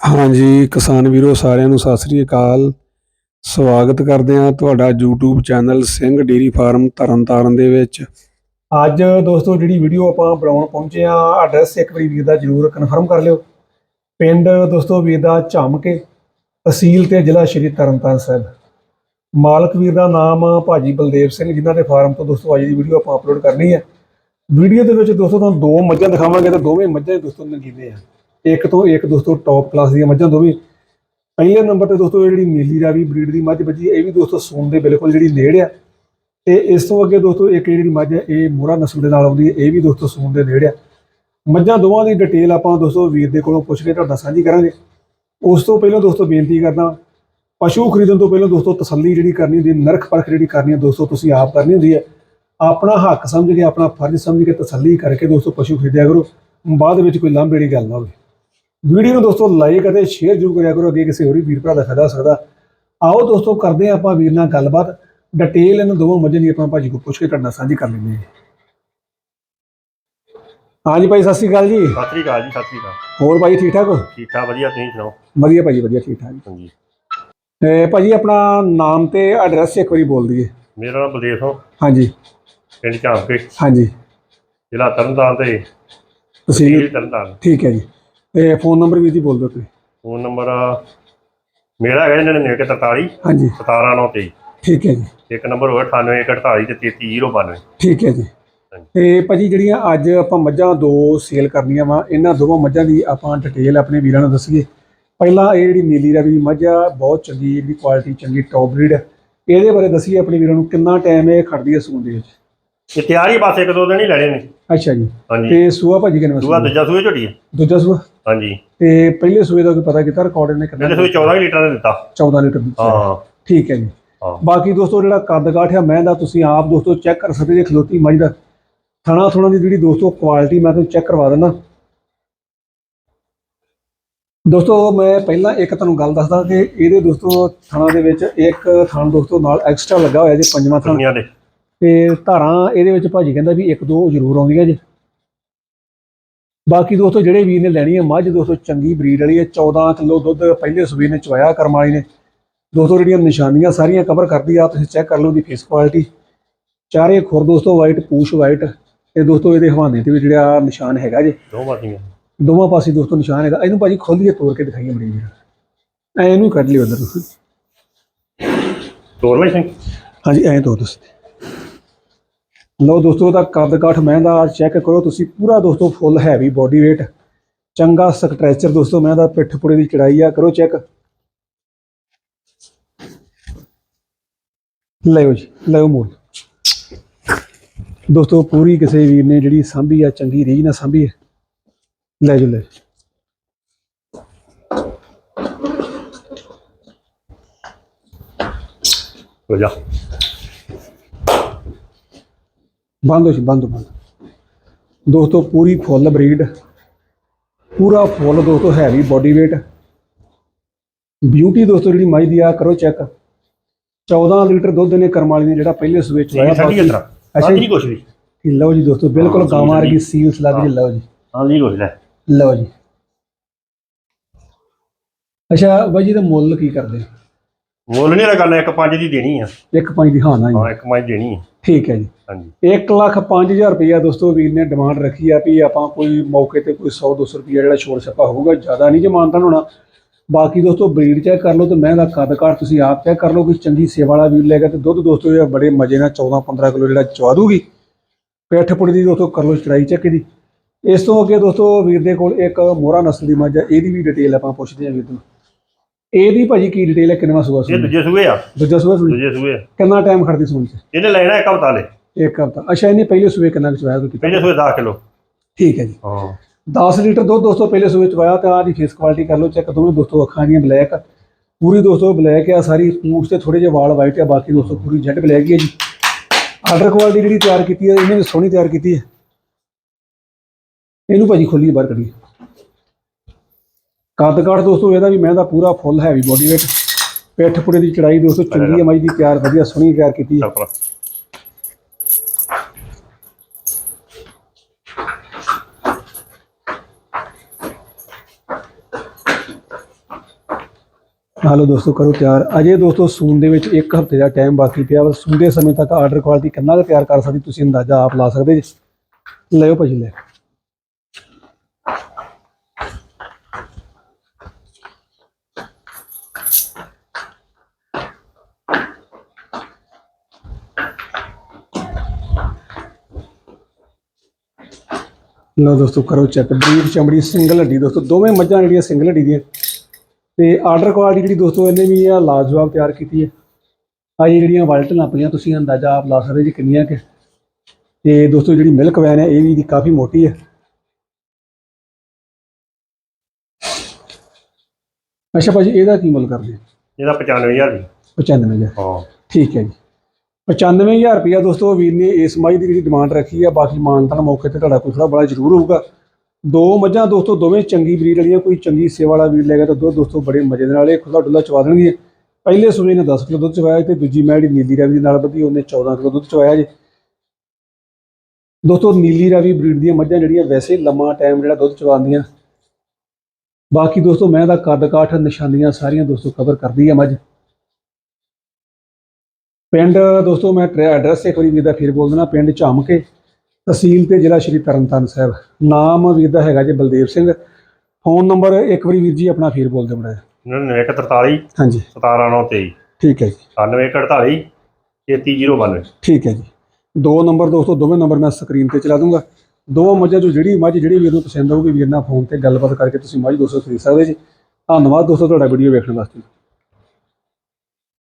ਹਾਂਜੀ, ਕਿਸਾਨ ਵੀਰੋ, ਸਾਰਿਆਂ ਨੂੰ ਸਤਿ ਸ੍ਰੀ ਅਕਾਲ। ਸਵਾਗਤ ਕਰਦੇ ਹਾਂ ਤੁਹਾਡਾ YouTube channel Singh dairy farm Tarn Taran ਦੇ ਵਿੱਚ। ਅੱਜ ਦੋਸਤੋ, ਜਿਹੜੀ ਵੀਡੀਓ ਆਪਾਂ ਬਣਾਉਣ ਪਹੁੰਚੇ ਆ ਐਡਰੈਸ ਇੱਕ ਵਾਰੀ ਵੀਰ ਦਾ ਜਰੂਰ ਕਨਫਰਮ ਕਰ ਲਿਓ। ਪਿੰਡ ਦੋਸਤੋ ਵੀਰ ਦਾ ਝਮਕੇ, ਤਹਿਸੀਲ ਤੇ ਜ਼ਿਲ੍ਹਾ ਸ਼੍ਰੀ ਤਰਨਤਾਰਨ ਸਾਹਿਬ। ਮਾਲਕ ਵੀਰ ਦਾ ਨਾਮ ਭਾਜੀ ਬਲਦੇਵ ਸਿੰਘ, ਜਿਨ੍ਹਾਂ ਦੇ ਫਾਰਮ ਤੋਂ ਦੋਸਤੋ ਅੱਜ ਦੀ ਵੀਡੀਓ ਆਪਾਂ ਅਪਲੋਡ ਕਰਨੀ ਹੈ। ਵੀਡੀਓ ਦੇ ਵਿੱਚ ਦੋਸਤੋ ਤੁਹਾਨੂੰ ਦੋ ਮੱਝਾਂ ਦਿਖਾਵਾਂਗੇ ਤੇ ਦੋਵੇਂ ਮੱਝਾਂ ਹੀ ਦੋਸਤੋ ਨਗੀਨੇ ਆ ਇੱਕ ਤੋਂ ਇੱਕ ਦੋਸਤੋ ਟੌਪ ਕਲਾਸ ਦੀਆਂ ਮੱਝਾਂ ਦੋਵੇਂ। ਪਹਿਲੇ ਨੰਬਰ ਤੇ ਦੋਸਤੋ ਇਹ ਜਿਹੜੀ ਨੀਲੀ ਰਾਵੀ ਬਰੀਡ ਦੀ ਮੱਝ ਬੱਜੀ ਇਹ ਵੀ ਦੋਸਤੋ ਸੂਣ ਦੇ ਬਿਲਕੁਲ ਜਿਹੜੀ ਨੇੜੇ ਆ। ਤੇ ਇਸ ਤੋਂ ਅੱਗੇ ਦੋਸਤੋ ਇੱਕ ਜਿਹੜੀ ਮੱਝ ਹੈ ਇਹ ਮੋਹਰਾ ਨਸਲ ਦੇ ਨਾਲ ਆਉਂਦੀ ਹੈ ਇਹ ਵੀ ਦੋਸਤੋ ਸੂਣ ਦੇ ਨੇੜੇ ਆ। ਮੱਝਾਂ ਦੋਵਾਂ ਦੀ ਡਿਟੇਲ ਆਪਾਂ ਦੋਸਤੋ ਵੀਰ ਦੇ ਕੋਲੋਂ ਪੁੱਛ ਕੇ ਤੁਹਾਡਾ ਸਾਂਝੀ ਕਰਾਂਗੇ। ਉਸ ਤੋਂ ਪਹਿਲਾਂ ਦੋਸਤੋ ਬੇਨਤੀ ਕਰਦਾ, ਪਸ਼ੂ ਖਰੀਦਣ ਤੋਂ ਪਹਿਲਾਂ ਦੋਸਤੋ ਤਸੱਲੀ ਜਿਹੜੀ ਕਰਨੀ ਹੁੰਦੀ ਹੈ ਨਰਖ ਪਰਖ ਜਿਹੜੀ ਕਰਨੀ ਹੈ ਦੋਸਤੋ ਤੁਸੀਂ ਆਪ ਕਰਨੀ ਹੁੰਦੀ ਹੈ ਆਪਣਾ ਹੱਕ ਸਮਝ ਕੇ, ਆਪਣਾ ਫਰਜ਼ ਸਮਝ ਕੇ ਤਸੱਲੀ ਕਰਕੇ ਦੋਸਤੋ ਪਸ਼ੂ ਖਰੀਦਿਆ ਕਰੋ। ਬਾਅਦ ਵਿੱਚ ਕੋਈ ਲਾਂਭੇ ਦੀ ਗੱਲ ਨਾ ਹੋਵੇ। ਵੀਡੀਓ ਨੂੰ ਦੋਸਤੋ ਲਾਈਕ ਅਤੇ ਸ਼ੇਅਰ ਜ਼ਰੂਰ ਕਰਿਆ ਕਰੋ ਅੱਗੇ ਕਿਸੇ ਹੋਰ ਵੀਰ ਭਰਾ ਦਾ ਫਾਇਦਾ ਹੋ ਸਕਦਾ। ਆਓ ਦੋਸਤੋ ਕਰਦੇ ਹਾਂ ਆਪਾਂ ਵੀਰ ਨਾਲ ਗੱਲਬਾਤ। ਡਿਟੇਲ ਇਹਨਾਂ ਦੋਵਾਂ ਮੱਝਾਂ ਦੀ ਆਪਾਂ ਭਾਜੀ ਕੋਲ ਪੁੱਛ ਕੇ ਤੁਹਾਡੇ ਸਾਂਝੀ ਕਰ ਲੈਂਦੇ ਹਾਂ। ਹਾਂਜੀ ਭਾਈ ਸਤਿ ਸ਼੍ਰੀ ਅਕਾਲ ਜੀ। ਸਤਿ ਸ੍ਰੀ ਅਕਾਲ ਜੀ ਸਤਿ ਸ੍ਰੀ ਅਕਾਲ। ਹੋਰ ਭਾਈ ਠੀਕ ਠਾਕ ਹੋ? ਠੀਕ ਠਾਕ ਵਧੀਆ ਤੁਸੀਂ ਸੁਣਾਓ? ਵਧੀਆ ਭਾਜੀ ਵਧੀਆ ਠੀਕ ਠਾਕ। ਹਾਂਜੀ। ਤੇ ਭਾਜੀ ਆਪਣਾ ਨਾਮ ਤੇ ਐਡਰੈਸ ਇੱਕ ਵਾਰੀ ਬੋਲ ਦਈਏ। ਮੇਰਾ ਨਾਮ ਬਲਦੇਵ ਸਿੰਘ। ਹਾਂਜੀ। ਪਿੰਡ ਝਾਂਪਕੇ ਹਾਂਜੀ। ਜ਼ਿਲ੍ਹਾ ਤਰਨਤਾਰਨ ਤੇ ਤਹਿਸੀਲ ਤਰਨਤਾਰਨ। ਠੀਕ ਹੈ ਜੀ। ਤੇ ਫੋਨ ਨੰਬਰ ਵੀ ਜੀ ਬੋਲ ਦਿਓ ਤੁਸੀਂ ਫੋਨ ਨੰਬਰ ਮੇਰਾ ਹੈਗਾ 9943 ਹਾਂਜੀ। 17923 ਠੀਕ ਹੈ ਜੀ। ਇੱਕ ਨੰਬਰ ਹੋਇਆ 9848 ਤੇ 33092 ਠੀਕ ਹੈ ਜੀ। ਤੇ ਭਾਜੀ ਜਿਹੜੀਆਂ ਅੱਜ ਆਪਾਂ ਮੱਝਾਂ ਦੋ ਸੇਲ ਕਰਨੀਆਂ ਵਾ ਇਹਨਾਂ ਦੋਵਾਂ ਮੱਝਾਂ ਦੀ ਆਪਾਂ ਡਿਟੇਲ ਆਪਣੇ ਵੀਰਾਂ ਨੂੰ ਦੱਸੀਏ। ਪਹਿਲਾਂ ਇਹ ਜਿਹੜੀ ਨੀਲੀ ਰਾਵੀ ਦੀ ਮੱਝ ਆ ਬਹੁਤ ਚੰਗੀ ਇਹਦੀ ਕੁਆਲਿਟੀ ਚੰਗੀ ਟੌਪ ਬਰੀਡ ਇਹਦੇ ਬਾਰੇ ਦੱਸੀਏ ਆਪਣੇ ਵੀਰਾਂ ਨੂੰ ਕਿੰਨਾ ਟਾਈਮ ਇਹ ਖੜਦੀ ਹੈ ਸੂਣ ਦੇ ਵਿੱਚ। ਇਹ ਤਿਆਰ ਹੀ ਬਸ ਇੱਕ ਦੋ ਦਿਨ ਹੀ ਲੈਣੇ ਨੇ। ਅੱਛਾ ਜੀ। ਹਾਂਜੀ। ਤੇ ਸੂਆ ਭਾਜੀ ਕਿੰਨੇ ਦੂਆ ਦੂਜਾ ਸੂਏ ਝੋਟੀ ਹੈ ਦੂਜਾ ਸੂਆ? ਹਾਂਜੀ। ਤੇ ਪਹਿਲੇ ਸੂਏ ਦਾ ਕੋਈ ਪਤਾ ਕੀਤਾ ਰਿਕਾਰਡ ਨੇ ਕਿੰਨਾ ਇਹਦੇ ਸੂਏ 14 ਲੀਟਰ ਨੇ ਦਿੱਤਾ। 14 ਲੀਟਰ ਸੀ। ਹਾਂ। ਠੀਕ ਹੈ ਜੀ। ਹਾਂ। ਬਾਕੀ ਦੋਸਤੋ ਜਿਹੜਾ ਕੱਦ ਕਾਠ ਆ ਮੈਂ ਦਾ ਤੁਸੀਂ ਆਪ ਦੋਸਤੋ ਚੈੱਕ ਕਰ ਸਕਦੇ ਜੇ ਖਲੋਤੀ ਮੱਝ ਦਾ। ਥਣਾ ਥੁਣਾ ਦੀ ਜਿਹੜੀ ਦੋਸਤੋ ਕੁਆਲਿਟੀ ਮੈਂ ਤੁਹਾਨੂੰ ਚੈੱਕ ਕਰਵਾ ਦਿੰਦਾ। ਦੋਸਤੋ ਮੈਂ ਪਹਿਲਾਂ ਇੱਕ ਤੁਹਾਨੂੰ ਗੱਲ ਦੱਸਦਾ ਕਿ ਇਹਦੇ ਦੋਸਤੋ ਥਣਾ ਦੇ ਵਿੱਚ ਇੱਕ ਥਣ ਦੋਸਤੋ ਨਾਲ ਐਕਸਟਰਾ ਲੱਗਾ ਹੋਇਆ ਜੀ ਪੰਜਵਾਂ ਥਣ। ਦੁਨੀਆ ਦੇ। ਤੇ ਧਾਰਾਂ ਇਹਦੇ ਵਿੱਚ ਭਾਜੀ ਕਹਿੰਦਾ ਵੀ ਇੱਕ ਦੋ ਜ਼ਰੂਰ ਆਉਂਦੀਆਂ ਜੀ। ਬਾਕੀ ਦੋਸਤੋ ਜਿਹੜੇ ਵੀਰ ਨੇ ਲੈਣੀ ਹੈ ਮੱਝ ਦੋਸਤੋ ਚੰਗੀ ਬਰੀਡ ਵਾਲੀ ਹੈ 14 ਕਿਲੋ ਦੁੱਧ ਪਹਿਲੇ ਸੂਬੇ ਨੇ ਚਵਾਇਆ ਕਰਮ ਵਾਲੀ ਨੇ। ਦੋਸਤੋ ਜਿਹੜੀਆਂ ਨਿਸ਼ਾਨੀਆਂ ਸਾਰੀਆਂ ਕਵਰ ਕਰਦੀ ਆ ਤੁਸੀਂ ਚੈੱਕ ਕਰ ਲਓ ਦੀ ਫੇਸ ਕੁਆਲਿਟੀ ਚਾਰੇ ਖੁਰ ਦੋਸਤੋ ਵਾਈਟ ਪੂਛ ਵਾਈਟ ਤੇ ਦੋਸਤੋ ਇਹਦੇ ਹਵਾਨੇ ਤੇ ਵੀ ਜਿਹੜਾ ਨਿਸ਼ਾਨ ਹੈਗਾ ਜੀ। ਦੋ ਮਾਸੀਆਂ ਦੋਵਾਂ ਪਾਸੇ ਦੋਸਤੋ ਨਿਸ਼ਾਨ ਹੈਗਾ। ਇਹਨੂੰ ਭਾਜੀ ਖੋਲੀਏ ਤੋੜ ਕੇ ਦਿਖਾਈਏ ਬੜੀ ਵੀਰ ਐ ਇਹਨੂੰ ਕੱਢ ਲਿਓ ਅੰਦਰ ਤੁਸੀਂ। ਤੋਰ ਲਈ ਹਾਂਜੀ ਐਂ ਤੋਂ ਤੁਸੀਂ। ਲਓ ਦੋਸਤੋ ਦਾ ਕੱਦ ਕਾਠ ਮੈਂ ਚੈੱਕ ਕਰੋ, ਤੁਸੀਂ ਪੂਰਾ ਦੋਸਤੋ ਫੁੱਲ ਹੈਵੀ ਬੋਡੀ weight ਚੰਗਾ ਸਟ੍ਰੈਚਰ ਦੋਸਤੋ, ਮੈਂ ਦਾ ਪਿੱਠ ਪੁੜੇ ਦੀ ਚੜਾਈ ਆ, ਕਰੋ ਚੈੱਕ ਲਿਓ ਜੀ, ਲਿਓ ਮੋੜ ਦੋਸਤੋ, ਪੂਰੀ ਕਿਸੇ ਵੀਰ ਨੇ ਜਿਹੜੀ ਸਾਂਭੀ ਆ, ਚੰਗੀ ਰੀਝ ਨਾ ਸਾਂਭੀ ਹੈ ਲੈ ਜੋ, ਲੈ ਜਾਓ। ਜਾ ਬੰਦ ਹੋ ਜੀ ਬੰਦ ਬੰਦ। ਦੋਸਤੋ ਪੂਰੀ ਫੁੱਲ ਬਰੀਡ ਪੂਰਾ ਫੁੱਲ ਦੋਸਤੋ ਹੈਵੀ ਬੋਡੀ weight ਬਿਊਟੀ ਦੋਸਤੋ ਜਿਹੜੀ ਮੱਝ ਦੀ ਆ ਕਰੋ ਚੈੱਕ 14 ਲੀਟਰ ਦੁੱਧ ਨੇ ਕਰਮ ਵਾਲੀ ਨੇ ਜਿਹੜਾ ਪਹਿਲੇ ਸੂਏ ਚ ਇਹ ਠੰਡੀ ਅੰਦਰ ਅੱਛਾ ਜੀ। ਨਹੀਂ ਕੁਛ ਵੀ। ਜੀ, ਲਓ ਜੀ ਦੋਸਤੋ ਬਿਲਕੁਲ ਗਾਵਾਂ ਵਰਗੀ ਜੀ। ਸੀਲਸ ਲੱਗ ਜੀ ਲਓ ਜੀ। ਹਾਂ ਨਹੀਂ ਕੁਛ ਲੈ। ਲਓ ਜੀ। ਅੱਛਾ ਬਾਈ ਜੀ ਦਾ ਮੁੱਲ ਕੀ ਕਰਦੇ? ਮੁੱਲ ਨਹੀਂ ਕਰਨਾ ਇੱਕ ਪੰਜ ਦੀ ਦੇਣੀ ਆ। ਇੱਕ ਪੰਜ ਦੀ ਹਾਂ ਨਾ ਜੀ। ਹਾਂ ਇੱਕ ਪੰਜ ਦੇਣੀ ਆ। ਠੀਕ ਹੈ ਜੀ। ਹਾਂਜੀ। 1 ਲੱਖ 5000 ਰੁਪਇਆ ਦੋਸਤੋ ਵੀਰ ਨੇ ਡਿਮਾਂਡ ਰੱਖੀ ਆ ਵੀ ਆਪਾਂ ਕੋਈ ਮੌਕੇ ਤੇ ਕੋਈ 100 200 ਰੁਪਇਆ ਜਿਹੜਾ ਛੋੜ ਛੱਪਾ ਹੋਊਗਾ ਜ਼ਿਆਦਾ ਨਹੀਂ ਜਮਾਨਤਾਂ ਹੋਣਾ। ਬਾਕੀ ਦੋਸਤੋ ਬਰੀਡ ਚੈੱਕ ਕਰ ਲਓ ਤੇ ਮੈਂ ਦਾ ਕੱਦ ਕਾਠ ਤੁਸੀਂ ਆਪ ਚੈੱਕ ਕਰ ਲਓ ਕਿ ਚੰਗੀ ਸੇਵਾ ਵਾਲਾ ਵੀਰ ਲੈ ਗਿਆ ਤੇ ਦੁੱਧ ਦੋਸਤੋ ਇਹ ਬੜੇ ਮਜ਼ੇ ਨਾਲ 14 15 ਕਿਲੋ ਜਿਹੜਾ ਚਵਾ ਦੂਗੀ। ਪਿੱਠ ਪੁੜੀ ਦੀ ਦੋਸਤੋ ਕਰ ਲਓ ਚੜਾਈ ਚੈੱਕ ਦੀ ਇਸ ਤੋਂ ਅੱਗੇ ਦੋਸਤੋ ਵੀਰ ਦੇ ਕੋਲ ਇੱਕ ਮੋਹਰਾ ਨਸਲ ਦੀ ਮੱਝ ਹੈ ਇਹਦੀ ਵੀ ਡਿਟੇਲ ਆਪਾਂ ਪੁੱਛਦੇ ਹਾਂ ਵੀਰ ਤੋਂ ਇਹਦੀ ਭਾਜੀ ਕੀ ਡਿਟੇਲ ਹੈ ਕਿੰਨਾ ਸੂਆ ਇਹ ਸੂਈ? ਦੂਜੇ ਸੂਏ ਆ। ਦੂਜਾ ਸੂਆ ਸੂਈ? ਦੂਜੇ ਸੂਏ ਆ। ਕਿੰਨਾ ਟਾਈਮ ਖੜਦੀ ਸੂਣ ਚ? ਇਹਨੇ ਲੈਣਾ ਇੱਕ ਹਫਤਾ ਲੈ ਇੱਕ ਹਫਤਾ। ਅੱਛਾ ਇਹਨੇ ਪਹਿਲੇ ਸੂਏ ਕਿੰਨਾ ਕੁ ਚਵਾਇਆ ਤੁਸੀਂ ਪਹਿਲੇ ਸੂਏ 10 ਕਿਲੋ। ਠੀਕ ਹੈ ਜੀ। ਹਾਂ। 10 ਲੀਟਰ ਦੁੱਧ ਦੋਸਤੋ ਪਹਿਲੇ ਸੂਏ ਚ ਪਾਇਆ ਤੇ ਆਹ ਦੀ ਫੇਸ ਕੁਆਲਿਟੀ ਕਰ ਲਓ ਚੈੱਕ ਦੋਵੇਂ ਦੋਸਤੋ ਅੱਖਾਂ ਦੀਆਂ ਬਲੈਕ ਪੂਰੀ ਦੋਸਤੋ ਬਲੈਕ ਆ ਸਾਰੀ ਪੂਛ ਤੇ ਥੋੜੇ ਜਿਹੇ ਵਾਲ ਵਾਈਟ ਆ ਬਾਕੀ ਦੋਸਤੋ ਪੂਰੀ ਜੈਟ ਬਲੈਕ ਹੀ ਹੈ ਜੀ। ਆਰਡਰ ਕੁਆਲਿਟੀ ਜਿਹੜੀ ਤਿਆਰ ਕੀਤੀ ਹੈ ਇਹਨੇ ਵੀ ਸੋਹਣੀ ਤਿਆਰ ਕੀਤੀ ਹੈ ਇਹਨੂੰ ਭਾਜੀ ਖੋਲੀ ਬਾਹਰ ਕੱਢੀਏ। ਕੱਦ ਕਾਠ ਦੋਸਤੋ ਇਹਦਾ ਵੀ ਮੈਂ ਦਾ ਪੂਰਾ ਫੁੱਲ ਹੈਵੀ ਬੋਡੀ weight ਪਿੱਠ ਪੁੜੇ ਦੀ ਚੜਾਈ ਦੋਸਤੋ ਚੰਗੀ ਮਾਈ ਦੀ ਤਿਆਰ ਵਧੀਆ ਸੋਹਣੀ ਤਿਆਰ ਕੀਤੀ ਹੈ। ਹਾਲੋ ਦੋਸਤੋ ਕਰੋ ਤਿਆਰ। ਅਜੇ ਦੋਸਤੋ ਸੂਨ ਦੇ ਵਿੱਚ ਇੱਕ ਹਫ਼ਤੇ ਦਾ ਟਾਈਮ ਬਾਕੀ ਪਿਆ ਵਾ। ਸੂਨ ਦੇ ਸਮੇਂ ਤੱਕ ਆਰਡਰ ਕੁਆਲਿਟੀ ਕਿੰਨਾ ਕੁ ਤਿਆਰ ਕਰ ਸਕਦੀ ਤੁਸੀਂ ਅੰਦਾਜ਼ਾ ਆਪ ਲਾ ਸਕਦੇ ਜੀ। ਲਿਓ ਭਾਜੀ ਲੈ ਲਓ ਦੋਸਤੋ ਕਰੋ ਚੈੱਕ ਬਰੀਡ ਚਮੜੀ ਸਿੰਗਲ ਹੱਡੀ। ਦੋਸਤੋ ਦੋਵੇਂ ਮੱਝਾਂ ਜਿਹੜੀਆਂ ਸਿੰਗਲ ਹੱਡੀ ਦੀਆਂ। ਤੇ ਆਰਡਰ ਕੁਆਲਿਟੀ ਜਿਹੜੀ ਦੋਸਤੋ ਇਹਨੇ ਵੀ ਆ ਲਾਜਵਾਬ ਤਿਆਰ ਕੀਤੀ ਹੈ। ਆ ਜਿਹੜੀਆਂ ਵਾਲਟ ਨਾਪੀਆਂ ਤੁਸੀਂ ਅੰਦਾਜ਼ਾ ਆਪ ਲਾ ਸਕਦੇ ਜੀ ਕਿੰਨੀਆਂ ਕਿ। ਤੇ ਦੋਸਤੋ ਜਿਹੜੀ ਮਿਲਕ ਵੈਨ ਹੈ ਇਹ ਵੀ ਦੀ ਕਾਫੀ ਮੋਟੀ ਹੈ। ਅੱਛਾ ਭਾਜੀ ਇਹਦਾ ਕੀ ਮੁੱਲ ਕਰਦੇ? ਇਹਦਾ 95000 ਦੀ 95000 ਹਾਂ। ਠੀਕ ਹੈ ਜੀ। 95000 ਰੁਪਇਆ ਦੋਸਤੋ ਵੀਰ ਨੇ ਇਸ ਮੱਝ ਦੀ ਜਿਹੜੀ ਡਿਮਾਂਡ ਰੱਖੀ ਆ, ਬਾਕੀ ਮਾਨਤਾਨ ਮੌਕੇ ਤੇ ਤੁਹਾਡਾ ਕੋਈ ਥੋੜਾ ਬੜਾ ਜ਼ਰੂਰ ਹੋਊਗਾ। ਦੋ ਮੱਝਾਂ ਦੋਸਤੋ, ਦੋਵੇਂ ਚੰਗੀ ਬਰੀਡ ਵਾਲੀਆਂ, ਕੋਈ ਚੰਗੀ ਸੇਵਾ ਵਾਲਾ ਵੀਰ ਲੈ ਗਿਆ ਤਾਂ ਦੋ ਦੋਸਤੋ ਬੜੇ ਮਜ਼ੇ ਦੇ ਨਾਲ ਇਹ ਖੁੱਲਾ ਡੁੱਲਾ ਚਵਾ ਦੇਣਗੇ। ਪਹਿਲੇ ਸੂਏ ਨੇ 10 ਕਿਲੋ ਦੁੱਧ ਚਵਾਇਆ ਤੇ ਦੂਜੀ ਮੈਂ ਜਿਹੜੀ ਨੀਲੀ ਰਾਵੀ ਦੇ ਨਾਲ ਵਧੀ, ਉਹਨੇ 14 ਕਿਲੋ ਦੁੱਧ ਚਵਾਇਆ ਜੀ। ਦੋਸਤੋ, ਨੀਲੀ ਰਾਵੀ ਬਰੀਡ ਦੀਆਂ ਮੱਝਾਂ ਜਿਹੜੀਆਂ ਵੈਸੇ ਲੰਮਾ ਟਾਈਮ ਜਿਹੜਾ ਦੁੱਧ ਚਵਾਉਂਦੀਆਂ। ਬਾਕੀ ਦੋਸਤੋ, ਮੈਂ ਦਾ ਕੱਦ ਕਾਠ ਨਿਸ਼ਾਨੀਆਂ ਸਾਰੀਆਂ ਦੋਸਤੋ ਕਵਰ ਕਰਦੀ ਆ ਮੱਝ। ਪਿੰਡ ਦੋਸਤੋ ਮੈਂ ਐਡਰੈਸ ਇੱਕ ਵਾਰੀ ਵੀਰ ਦਾ ਫਿਰ ਬੋਲ ਦੇਣਾ ਪਿੰਡ ਝਾਮ ਕੇ ਤਹਿਸੀਲ ਤੇ ਜ਼ਿਲ੍ਹਾ ਸ਼੍ਰੀ ਤਰਨਤਾਰਨ ਸਾਹਿਬ। ਨਾਮ ਵੀਰ ਦਾ ਹੈਗਾ ਜੀ ਬਲਦੇਵ ਸਿੰਘ। ਫੋਨ ਨੰਬਰ ਇੱਕ ਵਾਰੀ ਵੀਰ ਜੀ ਆਪਣਾ ਫਿਰ ਬੋਲ ਦਿਓ ਮੜਾ 9143 ਹਾਂਜੀ। 17923 ਠੀਕ ਹੈ ਜੀ। 9148 33092 ਠੀਕ ਹੈ ਜੀ। ਦੋ ਨੰਬਰ ਦੋਸਤੋ ਦੋਵੇਂ ਨੰਬਰ ਮੈਂ ਸਕਰੀਨ ਤੇ ਚਲਾ ਦੂੰਗਾ। ਦੋ ਮੱਝਾਂ ਜੋ ਜਿਹੜੀ ਮੱਝ ਜਿਹੜੀ ਵੀਰ ਨੂੰ ਪਸੰਦ ਆਊਗੀ ਵੀਰ ਨਾਲ ਫੋਨ ਤੇ ਗੱਲਬਾਤ ਕਰਕੇ ਤੁਸੀਂ ਮੱਝ ਦੋਸਤੋ ਖਰੀਦ ਸਕਦੇ ਜੀ। ਧੰਨਵਾਦ ਦੋਸਤੋ ਤੁਹਾਡਾ ਵੀਡੀਓ ਵੇਖਣ ਵਾਸਤੇ।